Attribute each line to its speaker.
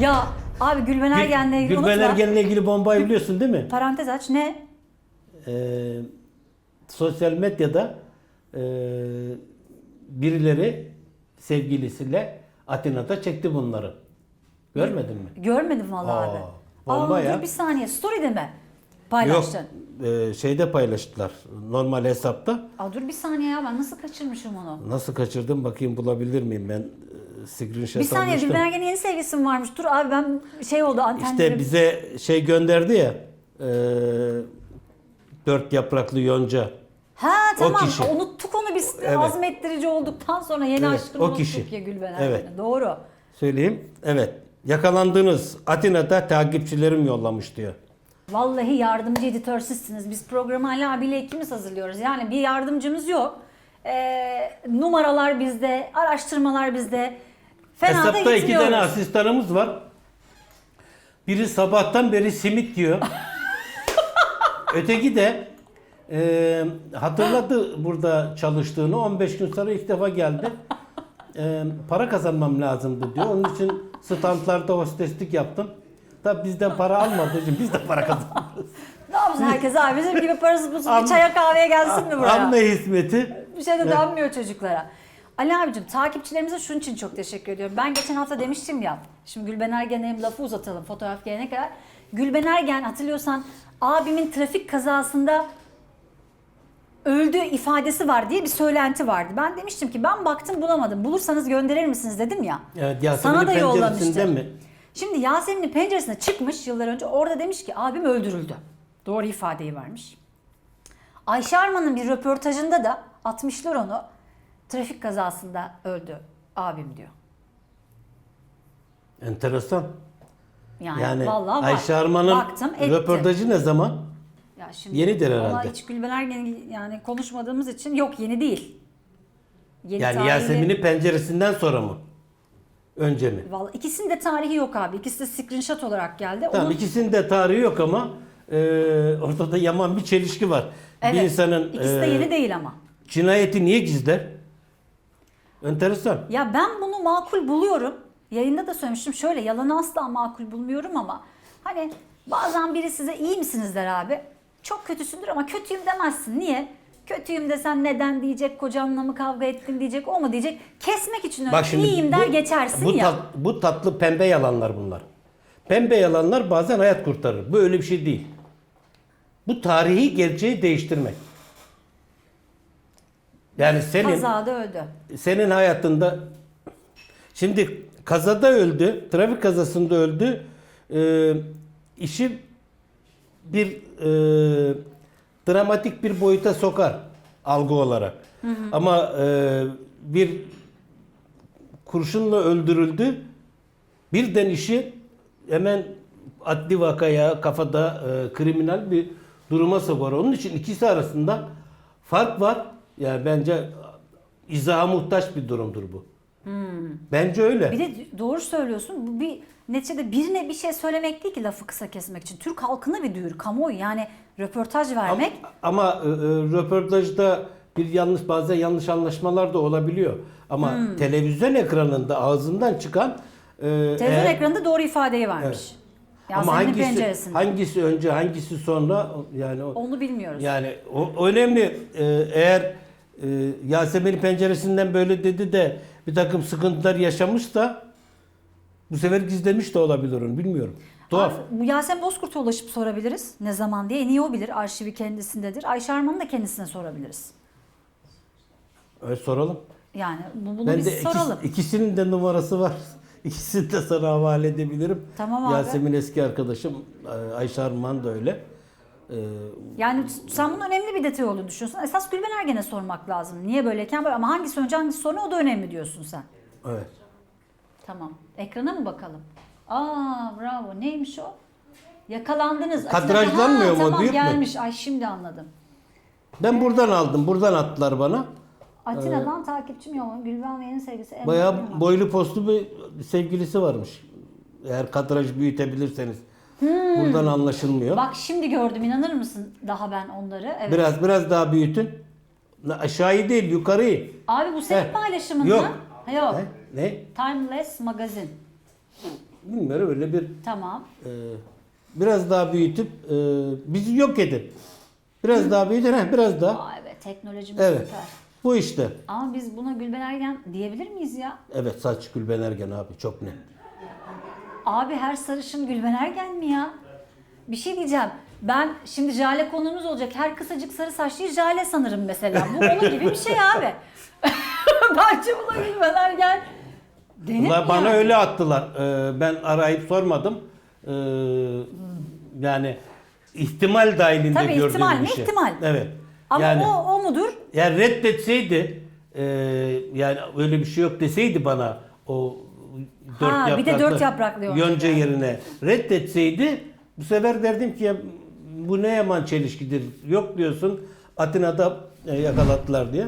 Speaker 1: Ya abi Gülben Ergen'le ilgili
Speaker 2: Gülben
Speaker 1: unutma.
Speaker 2: Ergen'le ilgili bombayı biliyorsun değil mi?
Speaker 1: Parantez aç ne?
Speaker 2: Ee, sosyal medyada e, birileri sevgilisiyle Atina'da çekti bunları. Görmedin mi?
Speaker 1: Görmedim vallahi
Speaker 2: Aa,
Speaker 1: abi.
Speaker 2: bomba
Speaker 1: Aa,
Speaker 2: ya.
Speaker 1: dur bir saniye story'de mi? Paylaştın.
Speaker 2: Yok, e, şeyde paylaştılar. Normal hesapta.
Speaker 1: Aa, dur bir saniye ya ben nasıl kaçırmışım onu?
Speaker 2: Nasıl kaçırdım bakayım bulabilir miyim ben screenshot
Speaker 1: Bir saniye Ergen'in yeni sevgilisi mi varmış? Dur abi ben şey oldu antenlerim.
Speaker 2: İşte bize şey gönderdi ya. e, dört yapraklı yonca.
Speaker 1: Ha tamam
Speaker 2: kişi.
Speaker 1: unuttuk onu biz
Speaker 2: Evet.
Speaker 1: azmettirici olduktan sonra yeni
Speaker 2: Evet,
Speaker 1: aşkını
Speaker 2: o
Speaker 1: unuttuk
Speaker 2: kişi.
Speaker 1: ya Gülben Ergen'i.
Speaker 2: Evet.
Speaker 1: Doğru.
Speaker 2: Söyleyeyim. Evet. Yakalandınız. Atina'da takipçilerim yollamış diyor.
Speaker 1: Vallahi yardımcı editör sizsiniz. Biz programı Ali abiyle ikimiz hazırlıyoruz. Yani bir yardımcımız yok. Ee, numaralar bizde, araştırmalar bizde. Fena da
Speaker 2: Hesapta iki
Speaker 1: gitmiyoruz.
Speaker 2: tane asistanımız var. Biri sabahtan beri simit diyor. Öteki de e, hatırladı burada çalıştığını. 15 gün sonra ilk defa geldi. E, para kazanmam lazımdı diyor. Onun için standlarda hosteslik yaptım. Tabi bizden para almadığı için biz de para kazanıyoruz.
Speaker 1: Ne yapsın herkes abi? Bizim gibi parası bulsun
Speaker 2: Am-
Speaker 1: bir çaya kahveye gelsin mi buraya?
Speaker 2: Amme hizmeti.
Speaker 1: Bir şey de danmıyor çocuklara. Ali abicim takipçilerimize şunun için çok teşekkür ediyorum. Ben geçen hafta demiştim ya. Şimdi Gülben Ergen'e hem lafı uzatalım fotoğraf gelene kadar. Gülben Ergen hatırlıyorsan abimin trafik kazasında öldü ifadesi var diye bir söylenti vardı. Ben demiştim ki ben baktım bulamadım. Bulursanız gönderir misiniz dedim ya.
Speaker 2: Evet, Yasemin'in
Speaker 1: Sana da yollamıştım.
Speaker 2: penceresinden mi?
Speaker 1: Şimdi Yasemin'in penceresine çıkmış yıllar önce orada demiş ki abim öldürüldü. Doğru ifadeyi vermiş. Ayşe Arman'ın bir röportajında da atmışlar onu. Trafik kazasında öldü abim diyor.
Speaker 2: Enteresan.
Speaker 1: Yani,
Speaker 2: Yani
Speaker 1: vallahi var.
Speaker 2: Ayşe Arman'ın
Speaker 1: Baktım, ettim.
Speaker 2: röportajı ne zaman?
Speaker 1: Ya şimdi
Speaker 2: Yenidir herhalde.
Speaker 1: hiç Gülben Ergen'i yani konuşmadığımız için yok yeni değil. Yeni
Speaker 2: Yani
Speaker 1: tarihli-
Speaker 2: Yasemin'in penceresinden sonra mı? Önce mi?
Speaker 1: Vallahi ikisinin de tarihi yok abi. İkisi de screenshot olarak geldi.
Speaker 2: Tamam
Speaker 1: Onun-
Speaker 2: ikisinin de tarihi yok ama e, ortada yaman bir çelişki var.
Speaker 1: evet,
Speaker 2: Bir insanın
Speaker 1: ikisi de
Speaker 2: e,
Speaker 1: yeni değil ama.
Speaker 2: cinayeti niye gizler? Enteresan.
Speaker 1: Ya ben bunu makul buluyorum. Yayında da söylemiştim. Şöyle yalanı asla makul bulmuyorum ama hani bazen biri size iyi misiniz der abi. Çok kötüsündür ama kötüyüm demezsin. Niye? Kötüyüm desen neden diyecek, kocanla mı kavga ettin diyecek, o mu diyecek. Kesmek için öyle
Speaker 2: Bak şimdi
Speaker 1: iyiyim der
Speaker 2: bu-
Speaker 1: geçersin
Speaker 2: bu,
Speaker 1: ya.
Speaker 2: tat- bu tatlı pembe yalanlar bunlar. Pembe yalanlar bazen hayat kurtarır. Bu öyle bir şey değil. Bu tarihi gerçeği değiştirmek. Yani senin
Speaker 1: Kazada öldü.
Speaker 2: senin hayatında şimdi kazada öldü, trafik kazasında öldü. Ee, işi bir e, dramatik bir boyuta sokar algı olarak. Ama e, bir kurşunla öldürüldü. Birden işi hemen adli vakaya, kafada e, kriminal bir duruma sokar. Onun için ikisi arasında fark var. Yani bence izaha muhtaç bir durumdur bu. Bence öyle.
Speaker 1: Bir de doğru söylüyorsun. Bu bir neticede birine bir şey söylemek değil ki lafı kısa kesmek için. Türk halkına bir duyuru, kamuoyu yani röportaj
Speaker 2: Ama,
Speaker 1: vermek.
Speaker 2: ama e, e, röportajda bir yanlış bazen yanlış anlaşmalar da olabiliyor. Ama
Speaker 1: Hmm.
Speaker 2: televizyon ekranında ağzından çıkan e,
Speaker 1: Televizyon
Speaker 2: eğer-
Speaker 1: ekranında doğru ifadeyi vermiş.
Speaker 2: ama
Speaker 1: Yasemin'in
Speaker 2: hangisi
Speaker 1: penceresinde.
Speaker 2: hangisi önce hangisi sonra yani
Speaker 1: Onu bilmiyoruz.
Speaker 2: yani o, önemli E, eğer e, Yasemin'in penceresinden böyle dedi de bir takım sıkıntılar yaşamışsa bu sefer gizlemiş de olabilir onu bilmiyorum. Tuhaf.
Speaker 1: Abi, Yasemin Bozkurt'a ulaşıp sorabiliriz. Ne zaman diye. Niye o bilir? Arşivi kendisindedir. Ayşe Arman'ı da kendisine sorabiliriz.
Speaker 2: Evet, soralım.
Speaker 1: Yani bu- bunu
Speaker 2: Ben
Speaker 1: biz
Speaker 2: de
Speaker 1: soralım.
Speaker 2: ikisinin de numarası var. İkisini de sana havale edebilirim.
Speaker 1: Tamam abi.
Speaker 2: Yasemin eski arkadaşım, e, Ayşe Arman da öyle. E,
Speaker 1: Yani sen bunun önemli bir detay olduğunu düşünüyorsun. Esas Gülben Ergen'e sormak lazım. Niye böyleyken böyle ama hangisi önce hangisi sonra o da önemli diyorsun sen.
Speaker 2: Evet.
Speaker 1: Tamam. Ekrana mı bakalım? Aa bravo. Neymiş o? Yakalandınız.
Speaker 2: Kadrajlanmıyor mu,
Speaker 1: Tamam gelmiş. Ay şimdi anladım.
Speaker 2: Ben buradan aldım, buradan attılar bana.
Speaker 1: Atina'dan takipçim yolladı. Gülben sevgisi. Emre
Speaker 2: Bayağı boylu postlu bir sevgilisi varmış. Eğer kadraj büyütebilirseniz.
Speaker 1: Hmm.
Speaker 2: Buradan anlaşılmıyor.
Speaker 1: Bak şimdi gördüm inanır mısın daha ben onları. Evet.
Speaker 2: Biraz biraz daha büyütün. Aşağıyı değil, yukarıyı.
Speaker 1: Abi bu senin
Speaker 2: Heh.
Speaker 1: paylaşımın
Speaker 2: Yok.
Speaker 1: Ha, Yok.
Speaker 2: Ne? ne?
Speaker 1: Timeless Magazine.
Speaker 2: bilmiyorum öyle bir
Speaker 1: Tamam.
Speaker 2: e, biraz daha büyütüp e, bizi yok edin. Biraz daha büyütün, heh, biraz daha.
Speaker 1: Aa, evet teknolojimiz
Speaker 2: Evet.
Speaker 1: süper.
Speaker 2: Bu işte.
Speaker 1: Ama biz buna Gülben Ergen diyebilir miyiz ya?
Speaker 2: Evet saç Gülben Ergen abi çok net.
Speaker 1: Abi her sarışın Gülben Ergen mi ya? Bir şey diyeceğim. Ben şimdi Jale konuğumuz olacak. Her kısacık sarı saçlıyı Jale sanırım mesela. Bu onun gibi bir şey abi. Bence buna Gülben Ergen denir mi
Speaker 2: bana
Speaker 1: yani?
Speaker 2: öyle attılar. Ee, ben arayıp sormadım. Ee, yani ihtimal dahilinde
Speaker 1: Tabii,
Speaker 2: gördüğüm
Speaker 1: ihtimal
Speaker 2: bir
Speaker 1: mi?
Speaker 2: şey.
Speaker 1: İhtimal.
Speaker 2: Evet.
Speaker 1: Ama
Speaker 2: yani,
Speaker 1: o, o mudur?
Speaker 2: yani reddetseydi e, yani öyle bir şey yok deseydi bana o dört
Speaker 1: Ha, bir
Speaker 2: yapraklı,
Speaker 1: de dört yapraklı yonca.
Speaker 2: yonca yerine reddetseydi bu sefer derdim ki ya bu ne yaman çelişkidir. Yok diyorsun Atina'da e, yakaladılar diye.